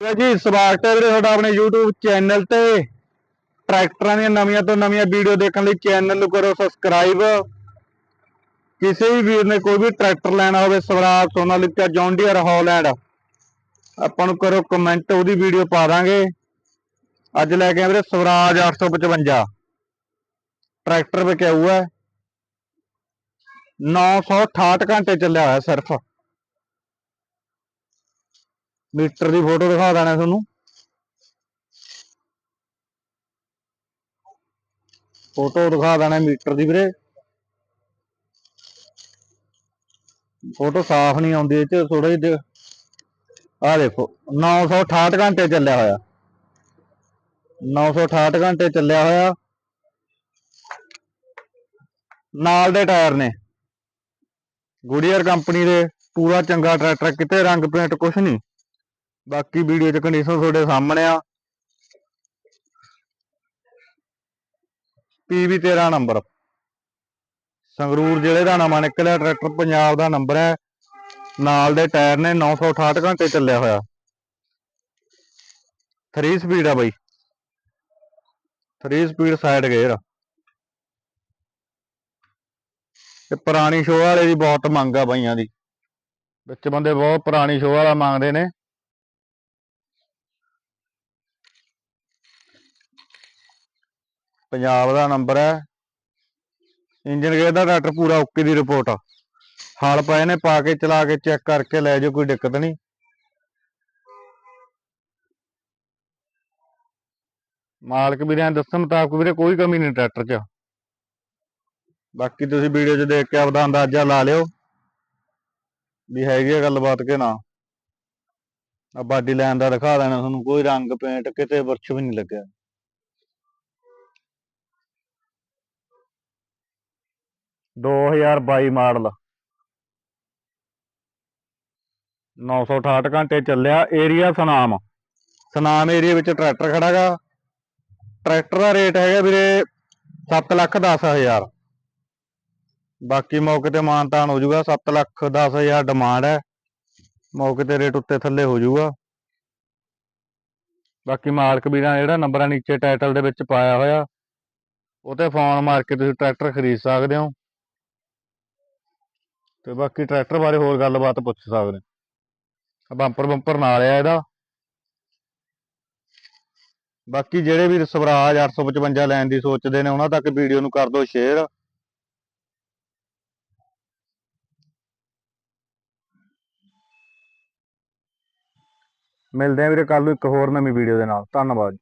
ਜੀ, ਸਵਾਗਤ ਹੈ ਵੀਰੇ ਤੁਹਾਡਾ ਆਪਣੇ YouTube ਚੈਨਲ ਤੇ। ਟਰੈਕਟਰਾਂ ਦੀਆਂ ਨਵੀਆਂ ਤੋਂ ਨਵੀਆਂ ਵੀਡੀਓ ਦੇਖਣ ਲਈ ਚੈਨਲ ਨੂੰ ਕਰੋ ਸਬਸਕ੍ਰਾਈਬ ਕਿਸੇ ਵੀ ਵੀਰ ਨੇ ਕੋਈ ਵੀ ਟਰੈਕਟਰ ਲੈਣਾ ਹੋਵੇ, Swaraj, Sonalika John Deere Holland, ਆਪਾਂ ਨੂੰ ਕਰੋ ਕਮੈਂਟ ਉਹਦੀ ਵੀਡੀਓ ਪਾ ਦਾਂਗੇ। ਅੱਜ ਲੈ ਕੇ ਆਏ ਵੀਰੇ ਸਵਰਾਜ 855 ਟਰੈਕਟਰ ਵਿਕਿਆਊ ਹੈ। 968 ਘੰਟੇ ਚੱਲਿਆ ਹੋਇਆ ਸਿਰਫ। ਮੀਟਰ ਦੀ ਫੋਟੋ ਦਿਖਾ ਦੇਣਾ ਤੁਹਾਨੂੰ। ਫੋਟੋ ਦਿਖਾ ਦੇਣਾ ਮੀਟਰ ਦੀ ਵੀਰੇ। ਫੋਟੋ ਸਾਫ਼ ਨਹੀਂ ਆਉਂਦੀ ਇਹ ਚ ਥੋੜਾ ਜਿਹਾ ਆ ਦੇਖੋ 968 ਘੰਟੇ ਚੱਲਿਆ ਹੋਇਆ। 968 ਘੰਟੇ ਚੱਲਿਆ ਹੋਇਆ। ਨਾਲ ਦੇ ਟਾਇਰ ਨੇ। ਗੁਡੀਅਰ ਕੰਪਨੀ ਦੇ ਪੂਰਾ ਚੰਗਾ ਟਰੈਕਟਰ, ਕਿਤੇ ਰੰਗ ਪੇਂਟ ਕੁਛ ਨਹੀਂ। ਬਾਕੀ ਵੀਡੀਓ 'ਚ ਕੰਡੀਸ਼ਨ ਤੁਹਾਡੇ ਸਾਹਮਣੇ ਆ। PV 13 number. ਸੰਗਰੂਰ ਜ਼ਿਲ੍ਹੇ ਦਾ ਨਵਾਂ ਨਿਕਲਿਆ, ਟਰੈਕਟਰ ਪੰਜਾਬ ਦਾ ਨੰਬਰ ਹੈ। ਨਾਲ ਦੇ ਟਾਇਰ ਨੇ 968 ਘੰਟੇ ਚੱਲਿਆ ਹੋਇਆ। 3 ਸਪੀਡ ਆ ਬਾਈ। 3 ਸਪੀਡ ਸਾਈਡ ਗੇਅਰ ਤੇ ਪੁਰਾਣੀ ਸ਼ੋਅ ਵਾਲੇ ਦੀ ਬਹੁਤ ਮੰਗ ਆ ਬਾਈਆਂ ਦੀ। ਵਿੱਚ ਬੰਦੇ ਬਹੁਤ ਪੁਰਾਣੀ ਸ਼ੋਅ ਵਾਲਾ ਮੰਗਦੇ ਨੇ। ਪੰਜਾਬ ਦਾ ਨੰਬਰ ਹੈ। ਇੰਜਨ ਗੇਅਰ ਦਾ ਟਰੈਕਟਰ ਪੂਰਾ ਓਕੇ ਦੀ ਰਿਪੋਰਟ ਆ। ਹਲ ਪਏ ਨੇ, ਪਾ ਕੇ, ਚਲਾ ਕੇ, ਚੈੱਕ ਕਰਕੇ ਲੈ ਜਾਓ, ਕੋਈ ਦਿੱਕਤ ਨਹੀਂ। ਮਾਲਕ ਵੀਰਾਂ ਦੱਸਣ ਮੁਤਾਬਕ ਵੀਰੇ, ਕੋਈ ਕਮੀ ਨਹੀਂ ਟਰੈਕਟਰ 'ਚ। ਬਾਕੀ ਤੁਸੀਂ ਵੀਡੀਓ 'ਚ ਦੇਖ ਕੇ ਆਪਦਾ ਅੰਦਾਜ਼ਾ ਲਾ ਲਿਓ। ਵੀ ਹੈਗੀ ਆ ਗੱਲਬਾਤ ਕਿ ਨਾ। ਆ ਬਾਡੀ ਲਾਈਨ ਦਾ ਦਿਖਾ ਦੇਣਾ ਤੁਹਾਨੂੰ, ਕੋਈ ਰੰਗ, ਪੇਂਟ ਕਿਤੇ ਵਰਛ ਵੀ ਨਹੀਂ ਲੱਗਿਆ। ਦੋ ਹਜ਼ਾਰ ਬਾਈ ਮਾਡਲ। 968 ਘੰਟੇ ਚੱਲਿਆ ਏਰੀਆ ਸੁਨਾਮ। ਸੁਨਾਮ ਏਰੀਆ ਵਿੱਚ ਟਰੈਕਟਰ ਖੜਾਗਾ ਟਰੈਕਟਰ ਦਾ ਰੇਟ ਹੈਗਾ ਵੀਰੇ 7 ਲੱਖ 10 ਹਜ਼ਾਰ। ਬਾਕੀ ਮੌਕੇ ਤੇ ਮਾਨਤਾਨ ਹੋ ਜਾਊਗਾ 7 ਲੱਖ 10 ਹਜ਼ਾਰ ਡਿਮਾਂਡ ਹੈ। ਮੌਕੇ ਤੇ ਰੇਟ ਉੱਤੇ ਥੱਲੇ ਹੋ ਜਾਊਗਾ। ਬਾਕੀ ਮਾਲਕ ਵੀਰਾਂ ਜਿਹੜਾ ਨੰਬਰਾਂ ਨੀਚੇ ਟਾਈਟਲ ਦੇ ਵਿੱਚ ਪਾਇਆ ਹੋਇਆ, ਉਹ ਤੇ ਫੋਨ ਮਾਰ ਕੇ ਤੁਸੀਂ ਟਰੈਕਟਰ ਖਰੀਦ ਸਕਦੇ ਹੋ। ਤੇ ਬਾਕੀ ਟਰੈਕਟਰ ਬਾਰੇ ਹੋਰ ਗੱਲਬਾਤ ਪੁੱਛ ਸਕਦੇ ਹੋ ਬੰਪਰ ਬੰਪਰ ਨਾਲ ਆ ਇਹਦਾ। ਬਾਕੀ ਜਿਹੜੇ ਵੀ ਸਵਰਾਜ 855 ਲੈਣ ਦੀ ਸੋਚਦੇ ਨੇ, ਉਹਨਾਂ ਤੱਕ ਵੀਡੀਓ ਨੂੰ ਕਰ ਦਿਓ ਸ਼ੇਅਰ। ਮਿਲਦੇ ਆ ਵੀਰੇ ਕੱਲ ਨੂੰ ਇੱਕ ਹੋਰ ਨਵੀਂ ਵੀਡੀਓ ਦੇ ਨਾਲ। ਧੰਨਵਾਦ